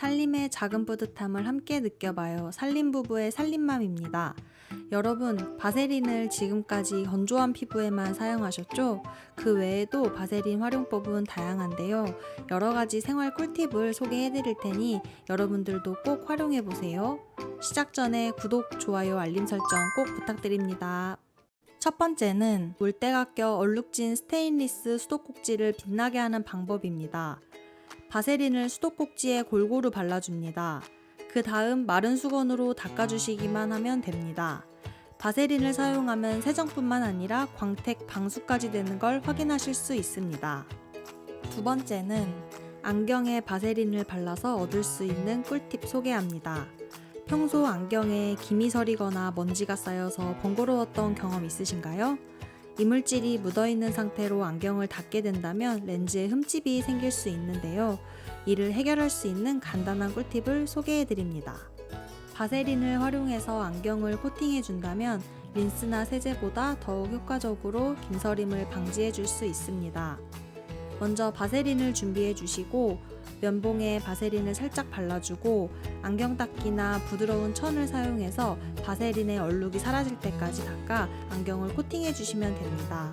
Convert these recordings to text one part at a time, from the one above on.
살림의 작은 뿌듯함을 함께 느껴봐요. 살림 부부의 살림맘입니다. 여러분, 바세린을 지금까지 건조한 피부에만 사용하셨죠? 그 외에도 바세린 활용법은 다양한데요. 여러 가지 생활 꿀팁을 소개해 드릴 테니 여러분들도 꼭 활용해 보세요. 시작 전에 구독, 좋아요, 알림 설정 꼭 부탁드립니다. 첫 번째는 물때가 껴 얼룩진 스테인리스 수도꼭지를 빛나게 하는 방법입니다. 바세린을 수도꼭지에 골고루 발라줍니다. 그 다음 마른 수건으로 닦아주시기만 하면 됩니다. 바세린을 사용하면 세정뿐만 아니라 광택 방수까지 되는 걸 확인하실 수 있습니다. 두 번째는 안경에 바세린을 발라서 얻을 수 있는 꿀팁 소개합니다. 평소 안경에 김이 서리거나 먼지가 쌓여서 번거로웠던 경험 있으신가요? 이물질이 묻어있는 상태로 안경을 닫게 된다면 렌즈에 흠집이 생길 수 있는데요. 이를 해결할 수 있는 간단한 꿀팁을 소개해 드립니다. 바세린을 활용해서 안경을 코팅해 준다면 린스나 세제보다 더욱 효과적으로 김서림을 방지해 줄 수 있습니다. 먼저 바세린을 준비해 주시고 면봉에 바세린을 살짝 발라주고 안경 닦기나 부드러운 천을 사용해서 바세린의 얼룩이 사라질 때까지 닦아 안경을 코팅해 주시면 됩니다.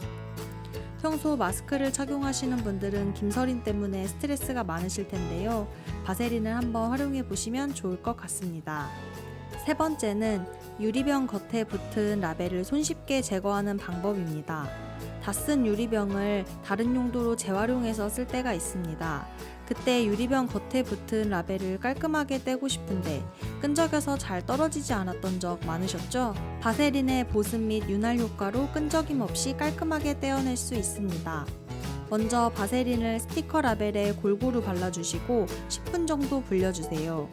평소 마스크를 착용하시는 분들은 김서린 때문에 스트레스가 많으실 텐데요. 바세린을 한번 활용해 보시면 좋을 것 같습니다. 세 번째는 유리병 겉에 붙은 라벨을 손쉽게 제거하는 방법입니다. 다 쓴 유리병을 다른 용도로 재활용해서 쓸 때가 있습니다. 그때 유리병 겉에 붙은 라벨을 깔끔하게 떼고 싶은데 끈적여서 잘 떨어지지 않았던 적 많으셨죠? 바세린의 보습 및 윤활 효과로 끈적임 없이 깔끔하게 떼어낼 수 있습니다. 먼저 바세린을 스티커 라벨에 골고루 발라주시고 10분 정도 불려주세요.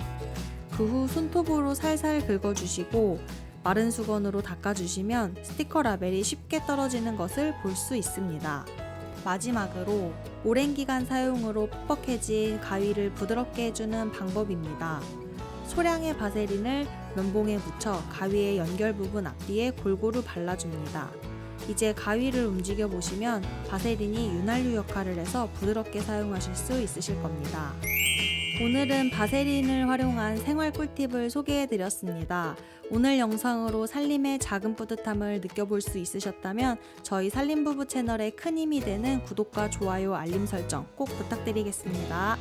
그 후 손톱으로 살살 긁어주시고 마른 수건으로 닦아주시면 스티커 라벨이 쉽게 떨어지는 것을 볼 수 있습니다. 마지막으로 오랜 기간 사용으로 뻑뻑해진 가위를 부드럽게 해주는 방법입니다. 소량의 바세린을 면봉에 묻혀 가위의 연결 부분 앞뒤에 골고루 발라줍니다. 이제 가위를 움직여 보시면 바세린이 윤활유 역할을 해서 부드럽게 사용하실 수 있으실 겁니다. 오늘은 바세린을 활용한 생활 꿀팁을 소개해 드렸습니다. 오늘 영상으로 살림의 작은 뿌듯함을 느껴볼 수 있으셨다면 저희 살림부부 채널에 큰 힘이 되는 구독과 좋아요, 알림 설정 꼭 부탁드리겠습니다.